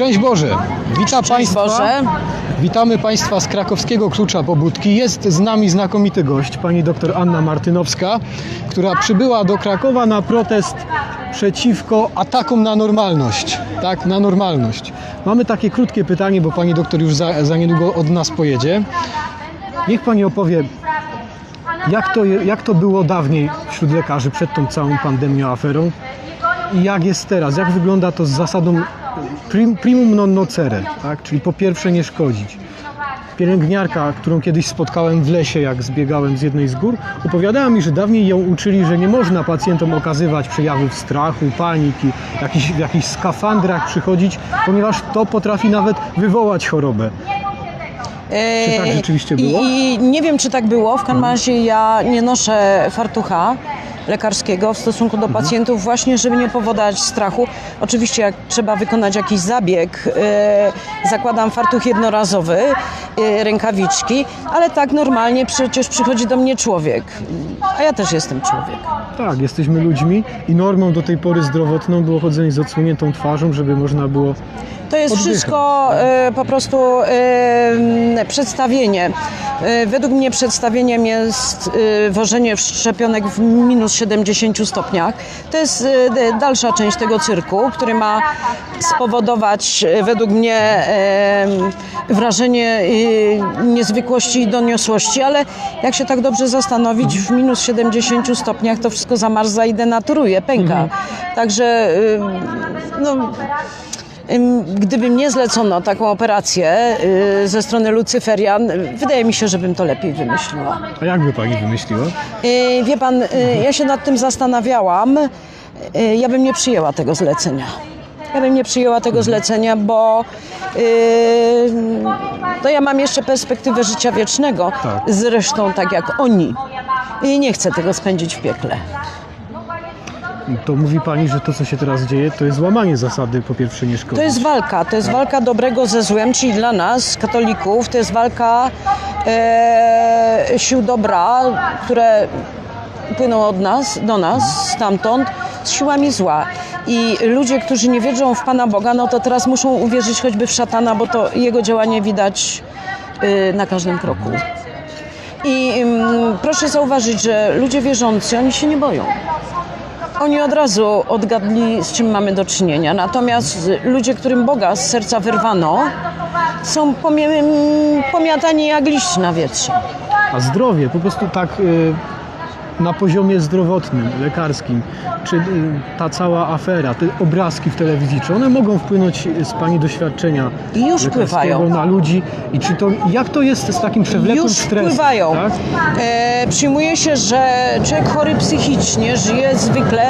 Szczęść Boże! Witam Państwa. Boże. Witamy Państwa z krakowskiego Klucza Pobudki. Jest z nami znakomity gość, pani dr Anna Martynowska, która przybyła do Krakowa na protest przeciwko atakom na normalność. Tak, na normalność. Mamy takie krótkie pytanie, bo pani doktor już za, za niedługo od nas pojedzie. Niech pani opowie, jak to, jak to było dawniej wśród lekarzy przed tą całą pandemią, aferą i jak jest teraz, jak wygląda to z zasadą prim, primum non nocere, tak? czyli po pierwsze nie szkodzić. Pielęgniarka, którą kiedyś spotkałem w lesie, jak zbiegałem z jednej z gór, opowiadała mi, że dawniej ją uczyli, że nie można pacjentom okazywać przejawów strachu, paniki, jakiś, w jakichś skafandrach przychodzić, ponieważ to potrafi nawet wywołać chorobę. Czy tak rzeczywiście było? I, I nie wiem, czy tak było. W każdym razie ja nie noszę fartucha lekarskiego w stosunku do pacjentów właśnie, żeby nie powodować strachu. Oczywiście jak trzeba wykonać jakiś zabieg, e, zakładam fartuch jednorazowy, e, rękawiczki, ale tak normalnie przecież przychodzi do mnie człowiek, a ja też jestem człowiek. Tak, jesteśmy ludźmi i normą do tej pory zdrowotną było chodzenie z odsłoniętą twarzą, żeby można było To jest Oddycham. wszystko e, po prostu e, przedstawienie. E, według mnie przedstawieniem jest e, wożenie szczepionek w minus 70 stopniach. To jest e, dalsza część tego cyrku, który ma spowodować e, według mnie e, wrażenie niezwykłości i doniosłości, ale jak się tak dobrze zastanowić, w minus 70 stopniach to wszystko zamarza i denaturuje, pęka. Także e, no, Gdyby mnie zlecono taką operację y, ze strony Lucyferian, wydaje mi się, że bym to lepiej wymyśliła. A jak by pani wymyśliła? Y, Wie pan, y, ja się nad tym zastanawiałam. Ja bym nie przyjęła tego zlecenia. Ja bym nie przyjęła tego zlecenia, bo y, to ja mam jeszcze perspektywę życia wiecznego, Tak. zresztą tak jak oni. I nie chcę tego spędzić w piekle. To mówi pani, że to, co się teraz dzieje, to jest łamanie zasady po pierwsze nie. To jest walka, to jest walka dobrego ze złem, czyli dla nas, katolików, to jest walka e, sił dobra, które płyną od nas, do nas, stamtąd, z siłami zła. I ludzie, którzy nie wierzą w Pana Boga, no to teraz muszą uwierzyć choćby w szatana, bo to jego działanie widać y, na każdym kroku. I ym, proszę zauważyć, że ludzie wierzący, oni się nie boją. Oni od razu odgadli, z czym mamy do czynienia. Natomiast ludzie, którym Boga z serca wyrwano, są pomiatani jak liść na wietrze. A zdrowie, po prostu tak y, na poziomie zdrowotnym, lekarskim, czy y, ta cała afera, te obrazki w telewizji, czy one mogą wpłynąć z pani doświadczenia Już lekarskiego wpływają. na ludzi i czy to, jak to jest z takim przewlekłym Już stresem? wpływają. Tak? E, przyjmuje się, że człowiek chory psychicznie żyje zwykle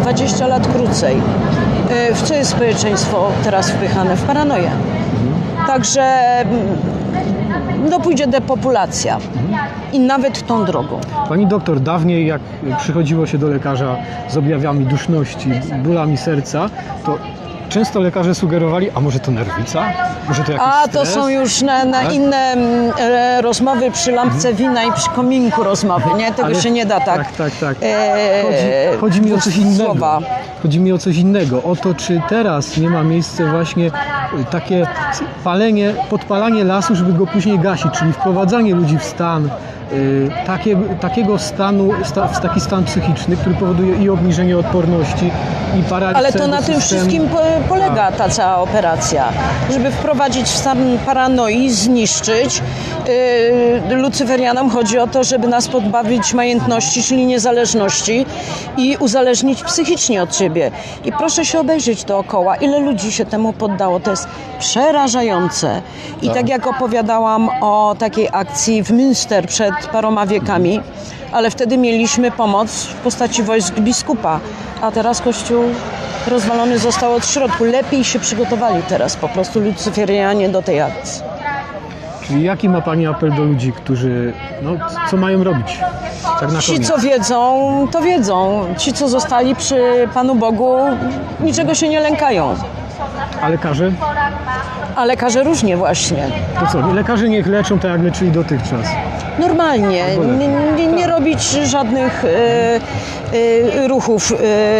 20 lat krócej. E, w co jest społeczeństwo teraz wpychane? W paranoję. Także mm, no pójdzie depopulacja. I nawet tą drogą. Pani doktor, dawniej jak przychodziło się do lekarza z objawami duszności, bólami serca, to często lekarze sugerowali, a może to nerwica? Może to jakiś A to stres? są już na, na Tak? inne mm, e, rozmowy przy lampce wina i przy kominku rozmowy, nie? Tego Ale- się nie da tak. Tak, tak, tak. e, Chodzi, chodzi mi o coś innego. Słowa. Chodzi mi o coś innego. O to, czy teraz nie ma miejsca właśnie takie palenie, podpalanie lasu, żeby go później gasić, czyli wprowadzanie ludzi w stan y, takie, takiego stanu, sta, w taki stan psychiczny, który powoduje i obniżenie odporności, i paraliż Ale to na tym systemu. wszystkim po, polega ta cała operacja. Żeby wprowadzić w stan paranoi, zniszczyć. Yy, Lucyferianom chodzi o to, żeby nas podbawić majętności, czyli niezależności i uzależnić psychicznie od siebie. I proszę się obejrzeć dookoła, ile ludzi się temu poddało. To jest przerażające. I tak jak opowiadałam o takiej akcji w Münster przed paroma wiekami, ale wtedy mieliśmy pomoc w postaci wojsk biskupa, a teraz Kościół rozwalony został od środku. Lepiej się przygotowali teraz po prostu lucyferianie do tej akcji. Czyli jaki ma Pani apel do ludzi, którzy, no, co mają robić? Tak na Ci, co wiedzą, to wiedzą. Ci, co zostali przy Panu Bogu, niczego się nie lękają. A lekarze? A lekarze różnie właśnie. To co, lekarze niech leczą tak, jak leczyli dotychczas. Normalnie, nie, nie, nie robić żadnych e, e, ruchów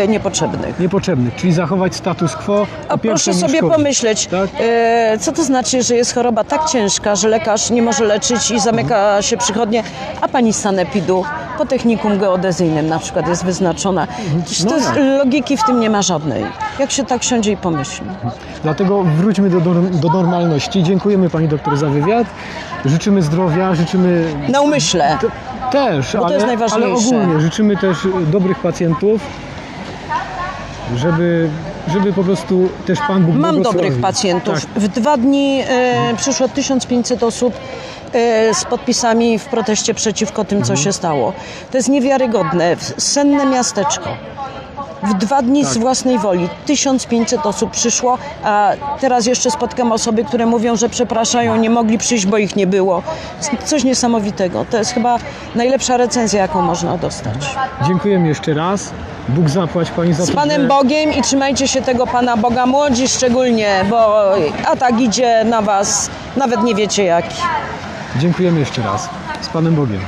e, niepotrzebnych. Niepotrzebnych, czyli zachować status quo. A proszę sobie szkodzi. pomyśleć, Tak? e, co to znaczy, że jest choroba tak ciężka, że lekarz nie może leczyć i zamyka się przychodnie, a pani z sanepidu po technikum geodezyjnym na przykład jest wyznaczona. Przecież No tak. logiki w tym nie ma żadnej. Jak się tak siądzie i pomyśli. Dlatego wróćmy do, do normalności. Dziękujemy pani doktor za wywiad. Życzymy zdrowia, życzymy Na umyśle. Te- Też, to ale, jest ale najważniejsze. ogólnie życzymy też dobrych pacjentów, żeby, żeby po prostu też Pan Bóg Mam błogosławił. dobrych pacjentów. Tak. W dwa dni e, przyszło 1500 osób e, z podpisami w proteście przeciwko tym, co się stało. To jest niewiarygodne. Senne miasteczko. W dwa dni Tak. z własnej woli 1500 osób przyszło, a teraz jeszcze spotkam osoby, które mówią, że przepraszają, nie mogli przyjść, bo ich nie było. Coś niesamowitego. To jest chyba najlepsza recenzja, jaką można dostać. Dziękujemy jeszcze raz. Bóg zapłać Pani za Z to, Panem że- Bogiem i trzymajcie się tego Pana Boga, młodzi szczególnie, bo atak idzie na Was, nawet nie wiecie jaki. Dziękujemy jeszcze raz. Z Panem Bogiem.